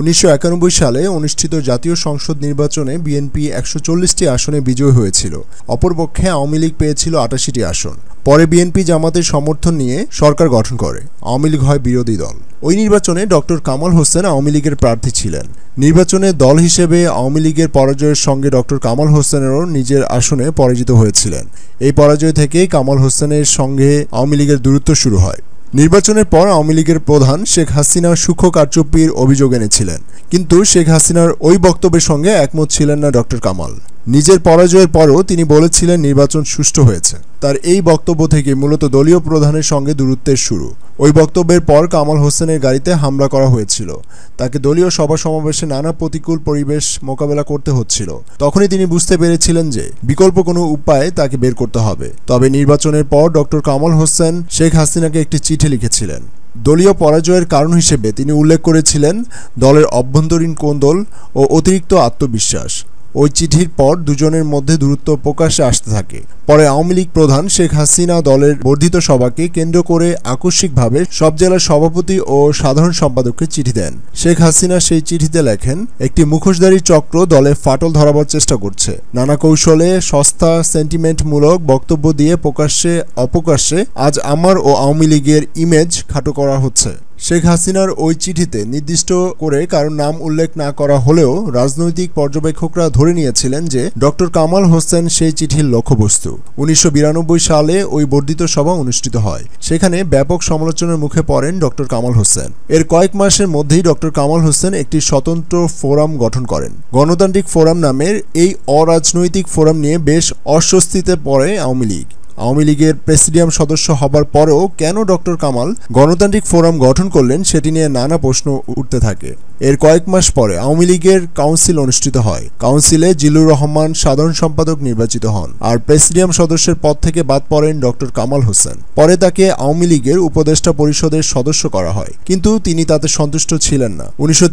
উনিশশো একানব্বই সালে অনুষ্ঠিত জাতীয় সংসদ নির্বাচনে বিএনপি একশো চল্লিশটি আসনে বিজয় হয়েছিল। অপরপক্ষে আওয়ামী লীগ পেয়েছিল আটাশিটি আসন। পরে বিএনপি জামাতের সমর্থন নিয়ে সরকার গঠন করে। আওয়ামী লীগ হয় বিরোধী দল। ওই নির্বাচনে ডক্টর কামাল হোসেন আওয়ামী লীগের প্রার্থী ছিলেন। নির্বাচনে দল হিসেবে আওয়ামী লীগের পরাজয়ের সঙ্গে ডক্টর কামাল হোসেনেরও নিজের আসনে পরাজিত হয়েছিলেন। এই পরাজয় থেকেই কামাল হোসেনের সঙ্গে আওয়ামী লীগের দূরত্ব শুরু হয়। নির্বাচনের পর আওয়ামী লীগের প্রধান শেখ হাসিনা সূক্ষ্ম কারচুপির অভিযোগ এনেছিলেন। কিন্তু শেখ হাসিনার ওই বক্তব্যের সঙ্গে একমত ছিলেন না ডক্টর কামাল। নিজের পরাজয়ের পরও তিনি বলেছিলেন নির্বাচন সুষ্ঠু হয়েছে। তার এই বক্তব্য থেকে মূলত দলীয় প্রধানের সঙ্গে দূরত্বের শুরু। ওই বক্তব্যের পর কামাল হোসেনের গাড়িতে হামলা করা হয়েছিল। তাকে দলীয় সভা সমাবেশে নানা প্রতিকূল পরিবেশ মোকাবেলা করতে হচ্ছিল। তখনই তিনি বুঝতে পেরেছিলেন যে বিকল্প কোনো উপায়ে তাকে বের করতে হবে। তবে নির্বাচনের পর ডক্টর কামাল হোসেন শেখ হাসিনাকে একটি চিঠি লিখেছিলেন। দলীয় পরাজয়ের কারণ হিসেবে তিনি উল্লেখ করেছিলেন দলের অভ্যন্তরীণ কোন্দল ও অতিরিক্ত আত্মবিশ্বাস। ওই চিঠির পর দুজনের মধ্যে দূরত্ব প্রকাশ্যে আসতে থাকে। পরে আওয়ামী লীগ প্রধান শেখ হাসিনা দলের বর্ধিত সভাকে কেন্দ্র করে আকস্মিকভাবে সব জেলার সভাপতি ও সাধারণ সম্পাদককে চিঠি দেন। শেখ হাসিনা সেই চিঠিতে লেখেন, একটি মুখোশধারী চক্র দলে ফাটল ধরাবার চেষ্টা করছে। নানা কৌশলে সস্তা, সেন্টিমেন্টমূলক বক্তব্য দিয়ে প্রকাশ্যে, অপ্রকাশ্যে আজ আমার ও আওয়ামী লীগের ইমেজ খাটো করা হচ্ছে। শেখ হাসিনার ওই চিঠিতে নির্দিষ্ট করে কারোর নাম উল্লেখ না করা হলেও রাজনৈতিক পর্যবেক্ষকরা ধরে নিয়েছিলেন যে ডক্টর কামাল হোসেন সেই চিঠির লক্ষ্যবস্তু। উনিশশো বিরানব্বই সালে ওই বর্ধিত সভা অনুষ্ঠিত হয়। সেখানে ব্যাপক সমালোচনার মুখে পড়েন ডক্টর কামাল হোসেন। এর কয়েক মাসের মধ্যেই ডক্টর কামাল হোসেন একটি স্বতন্ত্র ফোরাম গঠন করেন। গণতান্ত্রিক ফোরাম নামের এই অরাজনৈতিক ফোরাম নিয়ে বেশ অস্বস্তিতে পড়ে আওয়ামী লীগ। আওয়ামী লীগের প্রেসিডিয়াম সদস্য হবার পরেও কেন ডক্টর কামাল গণতান্ত্রিক ফোরাম গঠন করলেন সেটি নিয়ে নানা প্রশ্ন উঠতে থাকে। এর কয়েক মাস পরে আওয়ামী লীগের কাউন্সিল অনুষ্ঠিত হয়। কাউন্সিলে জিল্লুর রহমান সাধারণ সম্পাদক নির্বাচিত হন আর প্রেসিডিয়াম সদস্যের পদ থেকে বাদ পড়েন ডক্টর কামাল হোসেন। পরে তাকে আওয়ামী লীগের উপদেষ্টা পরিষদের সদস্য করা হয়, কিন্তু তিনি তাতে সন্তুষ্ট ছিলেন না। উনিশশো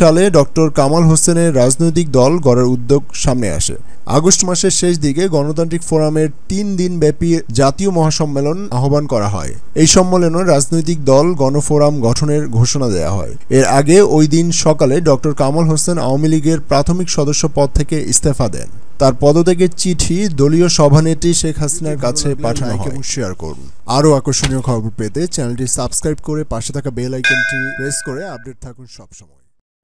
সালে ডক্টর কামাল হোসেনের রাজনৈতিক দল গড়ার উদ্যোগ সামনে আসে। আগস্ট মাসের শেষ দিকে গণতান্ত্রিক ফোরামের তিন দিন ব্যাপী জাতীয় মহাসম্মেলন আহ্বান করা হয়। এই সম্মেলনে রাজনৈতিক দল গণফোরাম গঠনের ঘোষণা দেওয়া হয়। এর আগে ওই দিন সকালে ডক্টর কামাল হোসেন আওয়ামী লীগের প্রাথমিক সদস্য পদ থেকে ইস্তফা দেন। তার পদত্যাগের চিঠি দলীয় সভানেত্রী শেখ হাসিনার কাছে পাঠানো হয়। এবং শেয়ার করুন। আরও আকর্ষণীয় খবর পেতে চ্যানেলটি সাবস্ক্রাইব করে পাশে থাকা বেল আইকনটি প্রেস করে আপডেট থাকুন সবসময়।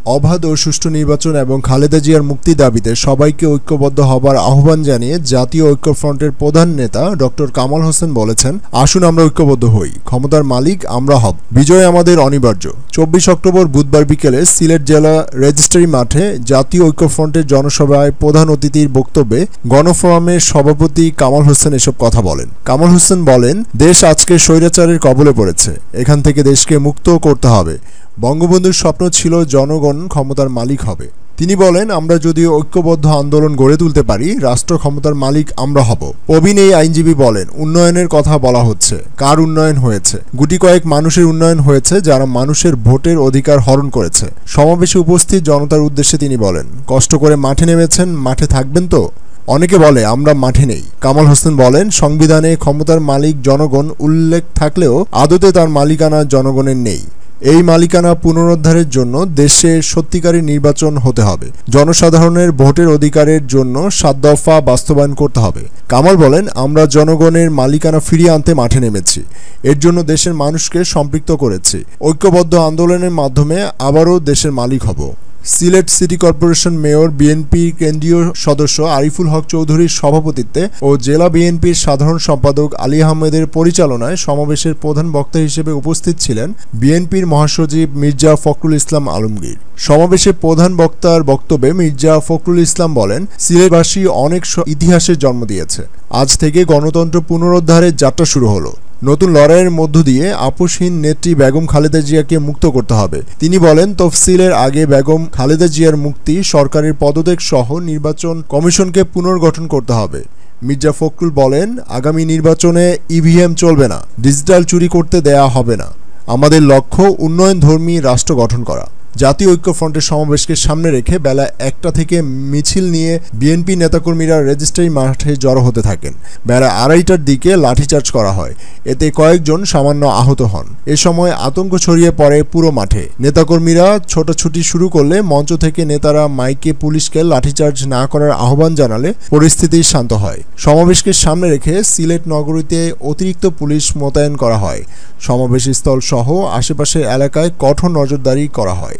অবাধ ও সুষ্ঠু নির্বাচন এবং খালেদা জিয়ার মুক্তি দাবিতে সবাইকে ঐক্যবদ্ধ হবার আহ্বান জানিয়ে জাতীয় ঐক্যফ্রন্টের প্রধান নেতা ডক্টর কামাল হোসেন বলেছেন, আসুন আমরা ঐক্যবদ্ধ হই। ক্ষমতার মালিক আমরা হব। বিজয় আমাদের অনিবার্য। চব্বিশ অক্টোবর বুধবার বিকেলে সিলেট জেলা রেজিস্ট্রি মাঠে জাতীয় ঐক্যফ্রন্টের জনসভায় প্রধান অতিথির বক্তব্যে গণফোরামের সভাপতি কামাল হোসেন এসব কথা বলেন। কামাল হোসেন বলেন, দেশ আজকে স্বৈরাচারের কবলে পড়েছে। এখান থেকে দেশকে মুক্ত করতে হবে। বঙ্গবন্ধুর স্বপ্ন ছিল জনগণ ক্ষমতার মালিক হবে। তিনি বলেন, আমরা যদি ঐক্যবদ্ধ আন্দোলন গড়ে তুলতে পারি, রাষ্ট্র ক্ষমতার মালিক আমরা হব। প্রবীণ এই আইনজীবী বলেন, উন্নয়নের কথা বলা হচ্ছে। কার উন্নয়ন হয়েছে? গুটি কয়েক মানুষের উন্নয়ন হয়েছে, যারা মানুষের ভোটের অধিকার হরণ করেছে। সমাবেশে উপস্থিত জনতার উদ্দেশ্যে তিনি বলেন, কষ্ট করে মাঠে নেমেছেন, মাঠে থাকবেন তো? অনেকে বলে, আমরা মাঠে নেই। কামাল হোসেন বলেন, সংবিধানে ক্ষমতার মালিক জনগণ উল্লেখ থাকলেও আদতে তার মালিকানা জনগণের নেই। এই মালিকানা পুনরুদ্ধারের জন্য দেশে সত্যিকারী নির্বাচন হতে হবে। জনসাধারণের ভোটের অধিকারের জন্য সাত দফা বাস্তবায়ন করতে হবে। কামাল বলেন, আমরা জনগণের মালিকানা ফিরিয়ে আনতে মাঠে নেমেছি। এর জন্য দেশের মানুষকে সম্পৃক্ত করেছি। ঐক্যবদ্ধ আন্দোলনের মাধ্যমে আবারও দেশের মালিক হব। সিলেট সিটি কর্পোরেশন মেয়র, বিএনপির কেন্দ্রীয় সদস্য আরিফুল হক চৌধুরীর সভাপতিত্বে ও জেলা বিএনপির সাধারণ সম্পাদক আলী আহমেদের পরিচালনায় সমাবেশের প্রধান বক্তা হিসেবে উপস্থিত ছিলেন বিএনপির মহাসচিব মির্জা ফখরুল ইসলাম আলমগীর। সমাবেশে প্রধান বক্তার বক্তব্যে মির্জা ফখরুল ইসলাম বলেন, সিলেটবাসী অনেক ইতিহাসের জন্ম দিয়েছে। আজ থেকে গণতন্ত্র পুনরুদ্ধারের যাত্রা শুরু হলো। নতুন লড়াইয়ের মধ্য দিয়ে আপোষহীন নেত্রী বেগম খালেদা জিয়াকে মুক্ত করতে হবে। তিনি বলেন, তফসিলের আগে বেগম খালেদা জিয়ার মুক্তি সরকারের পদত্যাগ সহ নির্বাচন কমিশনকে পুনর্গঠন করতে হবে। মির্জা ফখরুল বলেন, আগামী নির্বাচনে ইভিএম চলবে না, ডিজিটাল চুরি করতে দেয়া হবে না। আমাদের লক্ষ্য উন্নয়নধর্মী রাষ্ট্র গঠন করা। জাতীয় ঐক্যফ্রন্টের সমাবেশকে সামনে রেখে বেলা একটা থেকে মিছিল নিয়ে বিএনপি নেতাকর্মীরা রেজিস্ট্রি মাঠে জড়ো হতে থাকেন। বেলা আড়াইটার দিকে লাঠিচার্জ করা হয়। এতে কয়েকজন সামান্য আহত হন। এ সময় আতঙ্ক ছড়িয়ে পড়ে পুরো মাঠে। নেতাকর্মীরা ছোটাছুটি শুরু করলে মঞ্চ থেকে নেতারা মাইকে পুলিশকে লাঠিচার্জ না করার আহ্বান জানালে পরিস্থিতি শান্ত হয়। সমাবেশকে সামনে রেখে সিলেট নগরীতে অতিরিক্ত পুলিশ মোতায়েন করা হয়। সমাবেশ স্থল সহ আশেপাশের এলাকায় কঠোর নজরদারি করা হয়।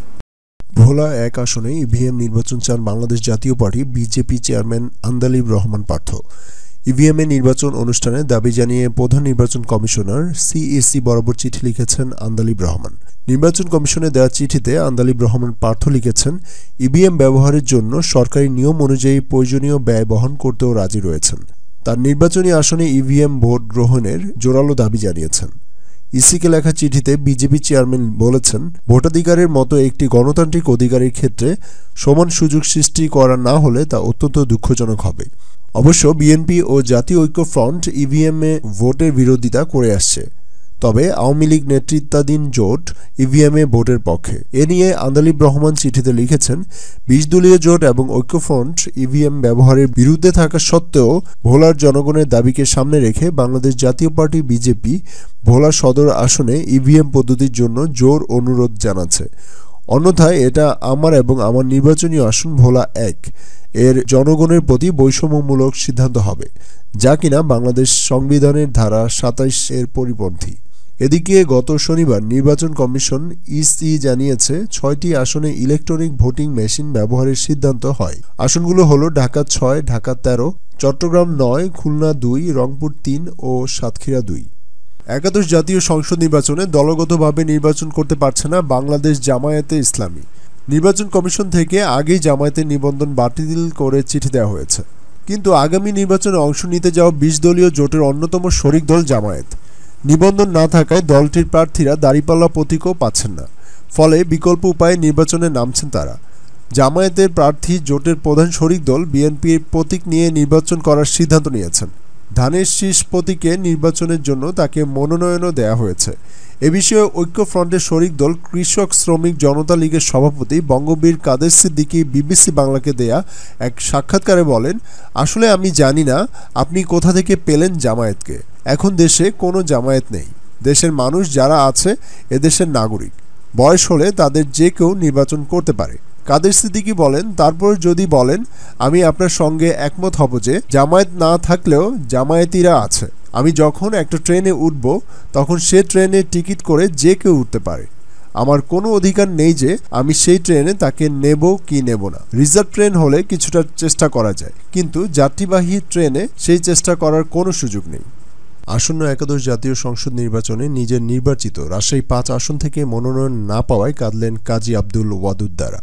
ভোলা এক আসনে ইভিএম নির্বাচন চান Bangladesh Jatiya party BJP chairman Andalib Rahman Partho. ইভিএমে নির্বাচন অনুষ্ঠানে দাবি জানিয়ে প্রধান নির্বাচন কমিশনার সিএসি বরাবর চিঠি লিখেছেন আন্দালিব রহমান। নির্বাচন কমিশনে দেওয়া চিঠিতে আন্দালিব রহমান পার্থ লিখেছেন, ইভিএম ব্যবহারের জন্য সরকারি নিয়ম অনুযায়ী প্রয়োজনীয় ব্যয় বহন করতেও রাজি রয়েছেন। তার নির্বাচনী আসনে ইভিএম ভোট গ্রহণের জোরালো দাবি জানিয়েছেন। ইসিকে লেখা চিঠিতে বিজেপি চেয়ারম্যান বলেছেন, ভোটাধিকারের মতো একটি গণতান্ত্রিক অধিকারের ক্ষেত্রে সমান সুযোগ সৃষ্টি করা না হলে তা অত্যন্ত দুঃখজনক হবে। অবশ্য বিএনপি ও জাতীয় ঐক্য ফ্রন্ট ইভিএমে ভোটের বিরোধিতা করে আসছে। তবে আওয়ামী লীগ নেতৃত্বাধীন জোট ইভিএমে ভোটের পক্ষে। এ নিয়ে আন্দালিব রহমান চিঠিতে লিখেছেন, বিশ দলীয় জোট এবং ঐক্যফ্রন্ট ইভিএম ব্যবহারের বিরুদ্ধে থাকা সত্ত্বেও ভোলার জনগণের দাবিকে সামনে রেখে বাংলাদেশ জাতীয় পার্টি বিজেপি ভোলা সদর আসনে ইভিএম পদ্ধতির জন্য জোর অনুরোধ জানাচ্ছে। অন্যথায় এটা আমার এবং আমার নির্বাচনী আসন ভোলা এক। এর জনগণের প্রতি বৈষম্যমূলক সিদ্ধান্ত হবে, যা কিনা বাংলাদেশ সংবিধানের ধারা সাতাইশ এর পরিপন্থী। এদিকে গত শনিবার নির্বাচন কমিশন ইসি জানিয়েছে ছয়টি আসনে ইলেকট্রনিক ভোটিং মেশিন ব্যবহারের সিদ্ধান্ত হয়। আসনগুলো হলো ঢাকা ছয়, ঢাকা তেরো, চট্টগ্রাম নয়, খুলনা দুই, রংপুর তিন ও সাতক্ষীরা দুই। একাদশ জাতীয় সংসদ নির্বাচনে দলগতভাবে নির্বাচন করতে পারছে না বাংলাদেশ জামায়াতে ইসলামী। নির্বাচন কমিশন থেকে আগেই জামায়াতের নিবন্ধন বাতিল করে চিঠি দেওয়া হয়েছে। কিন্তু আগামী নির্বাচনে অংশ নিতে যাওয়া বিশ দলীয় জোটের অন্যতম শরিক দল জামায়াত। নিবন্ধন না থাকায় দলটির প্রার্থীরা দাঁড়িপাল্লা প্রতীকও পাচ্ছেন না। ফলে বিকল্প উপায়ে নির্বাচনে নামছেন তারা। জামায়াতের প্রার্থী জোটের প্রধান শরিক দল বিএনপির প্রতীক নিয়ে নির্বাচন করার সিদ্ধান্ত নিয়েছেন। ধানের শীষ প্রতীকে নির্বাচনের জন্য তাকে মনোনয়নও দেয়া হয়েছে। এ বিষয়ে ঐক্যফ্রন্টের শরিক দল কৃষক শ্রমিক জনতা লীগের সভাপতি বঙ্গবীর কাদের সিদ্দিকি বিবিসি বাংলাকে দেয়া এক সাক্ষাৎকারে বলেন, আসলে আমি জানি না, আপনি কোথা থেকে পেলেন জামায়াতকে? এখন দেশে কোনো জামায়াত নেই। দেশের মানুষ যারা আছে, এদেশের নাগরিক। বয়স হলে তাদের যে কেউ নির্বাচন করতে পারে। কাদের সিদ্দিকি বলেন, তারপর যদি বলেন, আমি আপনার সঙ্গে একমত হব যে জামায়াত না থাকলেও জামায়াতিরা আছে। আমি যখন একটা ট্রেনে উঠব, তখন সে ট্রেনে টিকিট করে যে কেউ উঠতে পারে। আমার কোনো অধিকার নেই যে আমি সেই ট্রেনে তাকে নেব কি নেব না। রিজার্ভ ট্রেন হলে কিছুটা চেষ্টা করা যায়। কিন্তু যাত্রীবাহী ট্রেনে সেই চেষ্টা করার কোনো সুযোগ নেই। আসন্ন একাদশ জাতীয় সংসদ নির্বাচনে নিজের নির্বাচিত রাজশাহী পাঁচ আসন থেকে মনোনয়ন না পাওয়ায় কাঁদলেন কাজী আব্দুল ওয়াদুদ দ্বারা।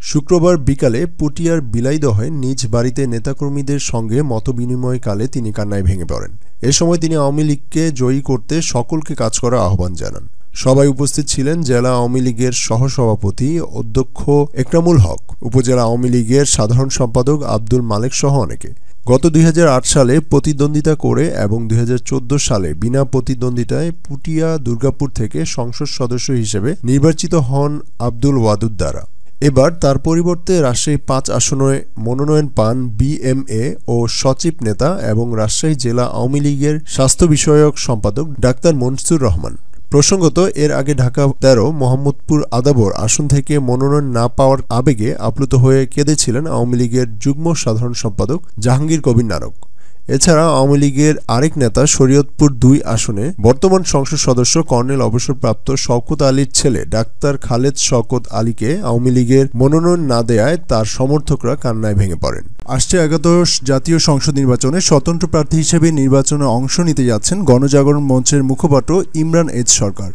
শুক্রবার বিকালে পুটিয়ার বিলাইদহে নিজ বাড়িতে নেতাকর্মীদের সঙ্গে মতবিনিময়কালে তিনি কান্নায় ভেঙে পড়েন। এ সময় তিনি আওয়ামী লীগকে জয়ী করতে সকলকে কাজ করার আহ্বান জানান। সবাই উপস্থিত ছিলেন জেলা আওয়ামী লীগের সহসভাপতি অধ্যক্ষ একরামুল হক, উপজেলা আওয়ামী লীগের সাধারণ সম্পাদক আব্দুল মালেক সহ অনেকে। গত দুই হাজার আট সালে প্রতিদ্বন্দ্বিতা করে এবং দুই হাজার চোদ্দ সালে বিনা প্রতিদ্বন্দ্বিতায় পুটিয়া দুর্গাপুর থেকে সংসদ সদস্য হিসেবে নির্বাচিত হন আব্দুল ওয়াদুদ দ্বারা। এবার তার পরিবর্তে রাজশাহী পাঁচ আসনে মনোনয়ন পান বিএমএ ও সচিব নেতা এবং রাজশাহী জেলা আওয়ামী লীগের স্বাস্থ্য বিষয়ক সম্পাদক ডাক্তার মনসুর রহমান। প্রসঙ্গত, এর আগে ঢাকা তেরো, মোহাম্মদপুর আদাবর আসন থেকে মনোনয়ন না পাওয়ার আবেগে আপ্লুত হয়ে কেঁদেছিলেন আওয়ামী লীগের যুগ্ম সাধারণ সম্পাদক জাহাঙ্গীর কবির নানক এছাড়া আওয়ামী লীগের আরেক নেতা শরীয়তপুর দুই আসনে, বর্তমান সংসদ সদস্য কর্নেল অবসরপ্রাপ্ত শওকত আলীর ছেলে ডাক্তার খালেদ শওকত আলীকে আওয়ামী লীগের মনোনয়ন না দেয়ায় তার সমর্থকরা কান্নায় ভেঙে পড়েন। আসছে একাদশ জাতীয় সংসদ নির্বাচনে স্বতন্ত্র প্রার্থী হিসেবে নির্বাচনে অংশ নিতে যাচ্ছেন গণজাগরণ মঞ্চের মুখপাত্র ইমরান এজ সরকার।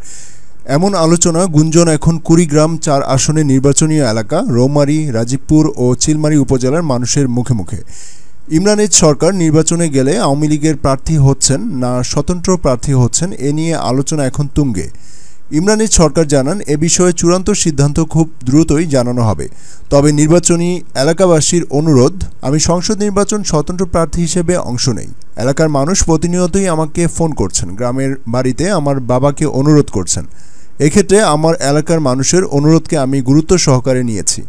এমন আলোচনা গুঞ্জন এখন কুড়িগ্রাম চার আসনে নির্বাচনী এলাকা, রৌমারী, রাজীবপুর ও চিলমারী উপজেলার মানুষের মুখে মুখে। ইমরানের সরকার নির্বাচনে গেলে আওয়ামী লীগের প্রার্থী হচ্ছেন না, স্বতন্ত্র প্রার্থী হচ্ছেন, এ নিয়ে আলোচনা এখন তুঙ্গে। ইমরানের সরকার জানান, এ বিষয়ে চূড়ান্ত সিদ্ধান্ত খুব দ্রুতই জানানো হবে। তবে নির্বাচনী এলাকাবাসীর অনুরোধ, আমি সংসদ নির্বাচন স্বতন্ত্র প্রার্থী হিসেবে অংশ নেই। এলাকার মানুষ প্রতিনিয়তই আমাকে ফোন করছেন, গ্রামের বাড়িতে আমার বাবাকে অনুরোধ করছেন। এক্ষেত্রে আমার এলাকার মানুষের অনুরোধকে আমি গুরুত্ব সহকারে নিয়েছি।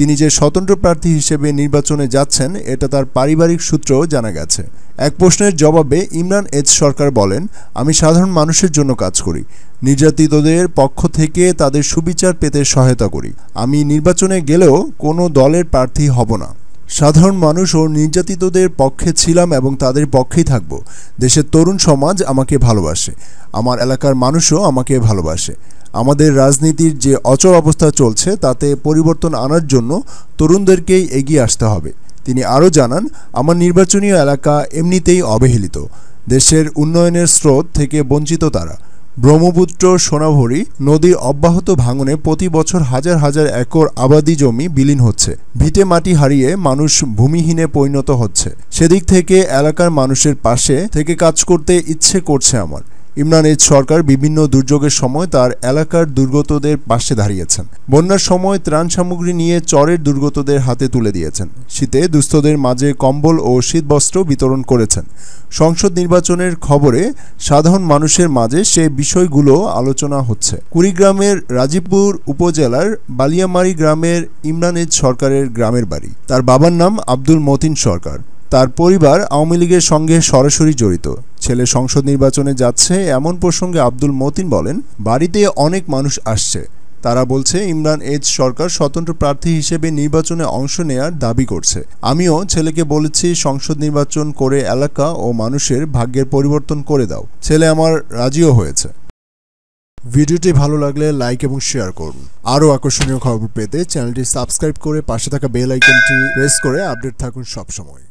তিনি যে স্বতন্ত্র প্রার্থী হিসেবে নির্বাচনে যাচ্ছেন, এটা তার পারিবারিক সূত্রেও জানা গেছে। এক প্রশ্নের জবাবে ইমরান এইচ সরকার বলেন, আমি সাধারণ মানুষের জন্য কাজ করি। নির্যাতিতদের পক্ষ থেকে তাদের সুবিচার পেতে সহায়তা করি। আমি নির্বাচনে গেলেও কোনো দলের প্রার্থী হব না। সাধারণ মানুষ ও নির্যাতিতদের পক্ষে ছিলাম এবং তাদের পক্ষেই থাকব। দেশের তরুণ সমাজ আমাকে ভালোবাসে। আমার এলাকার মানুষও আমাকে ভালোবাসে। আমাদের রাজনীতির যে অচল অবস্থা চলছে, তাতে পরিবর্তন আনার জন্য তরুণদেরকেই এগিয়ে আসতে হবে। তিনি আরও জানান, আমার নির্বাচনীয় এলাকা এমনিতেই অবহেলিত। দেশের উন্নয়নের স্রোত থেকে বঞ্চিত তারা। ব্রহ্মপুত্র সোনাভরি নদীর অব্যাহত ভাঙনে প্রতি বছর হাজার হাজার একর আবাদি জমি বিলীন হচ্ছে। ভিটে মাটি হারিয়ে মানুষ ভূমিহীনে পরিণত হচ্ছে। সেদিক থেকে এলাকার মানুষের পাশে থেকে কাজ করতে ইচ্ছে করছে আমার। ইমরান এইচ সরকার বিভিন্ন দুর্যোগের সময় তার এলাকার দুর্গতদের পাশে দাঁড়িয়েছেন। বন্যার সময় ত্রাণ সামগ্রী নিয়ে চরের দুর্গতদের হাতে তুলে দিয়েছেন। শীতে দুস্থদের মাঝে কম্বল ও শীতবস্ত্র বিতরণ করেছেন। সংসদ নির্বাচনের খবরে সাধারণ মানুষের মাঝে সে বিষয়গুলো আলোচনা হচ্ছে। কুড়িগ্রামের রাজীবপুর উপজেলার বালিয়ামারি গ্রামের ইমরান এইচ সরকারের গ্রামের বাড়ি। তার বাবার নাম আব্দুল মতিন সরকার। তার পরিবার আওয়ামী লীগের সঙ্গে সরাসরি জড়িত। ছেলে সংসদ নির্বাচনে যাচ্ছে এমন প্রসঙ্গে আব্দুল মতিন বলেন, বাড়িতে অনেক মানুষ আসছে। তারা বলছে, ইমরান এইচ সরকার স্বতন্ত্র প্রার্থী হিসেবে নির্বাচনে অংশ নেয়ার দাবি করছে। আমিও ছেলেকে বলেছি, সংসদ নির্বাচন করে এলাকা ও মানুষের ভাগ্যের পরিবর্তন করে দাও। ছেলে আমার রাজিও হয়েছে। ভিডিওটি ভালো লাগলে লাইক এবং শেয়ার করুন। আরও আকর্ষণীয় খবর পেতে চ্যানেলটি সাবস্ক্রাইব করে পাশে থাকা বেল আইকনটি প্রেস করে আপডেট থাকুন সবসময়।